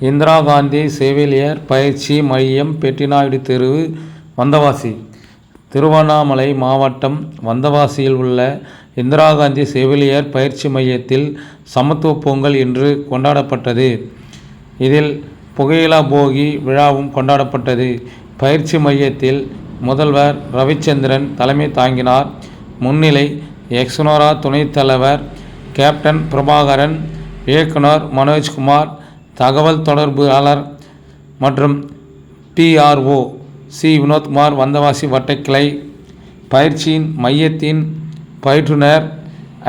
இந்திரா காந்தி செவிலியர் பயிற்சி மையம் பெட்டிநாயுடு தெரு வந்தவாசி. திருவண்ணாமலை மாவட்டம் வந்தவாசியில் உள்ள இந்திரா காந்தி செவிலியர் பயிற்சி மையத்தில் சமத்துவ பொங்கல் இன்று கொண்டாடப்பட்டது. இதில் புகையிலா போகி விழாவும் கொண்டாடப்பட்டது. பயிற்சி மையத்தில் முதல்வர் ரவிச்சந்திரன் தலைமை தாங்கினார். முன்னிலை எக்ஸ்னோரா துணைத் தலைவர் கேப்டன் பிரபாகரன் இயக்குனர் மனோஜ்குமார் தகவல் தொடர்பாளர் மற்றும் பிஆர்ஓ சி வினோத்குமார் வந்தவாசி வட்டக்கிளை பயிற்சியின் மையத்தின் பயிற்றுனர்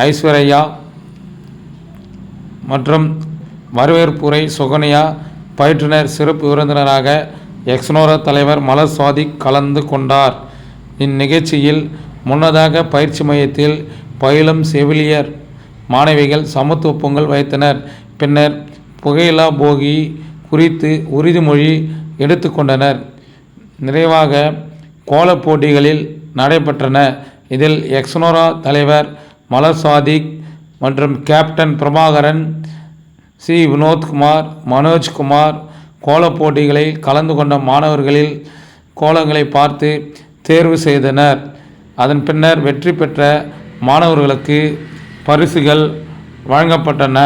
ஐஸ்வர்யா மற்றும் வரவேற்புரை சுகன்யா பயிற்றுனர் சிறப்பு விருந்தினராக எக்ஸ்னோரா தலைவர் மலர் சுவாதி கலந்து கொண்டார். இந்நிகழ்ச்சியில் முன்னதாக பயிற்சி மையத்தில் பயிலும் செவிலியர் மாணவிகள் சமத்துவ பொங்கல் வைத்தனர். பின்னர் புகையிலா போகி குறித்து உறுதிமொழி எடுத்துக்கொண்டனர். நிறைவாக கோலப் போட்டிகளில் நடைபெற்றன. இதில் எக்ஸ்னோரா தலைவர் மலர் சாதிக் மற்றும் கேப்டன் பிரபாகரன் சி. வினோத்குமார் மனோஜ்குமார் கோலப் போட்டிகளில் கலந்து கொண்ட மாணவர்களில் கோலங்களை பார்த்து தேர்வு செய்தனர். அதன் பின்னர் வெற்றி பெற்ற மாணவர்களுக்கு பரிசுகள் வழங்கப்பட்டன.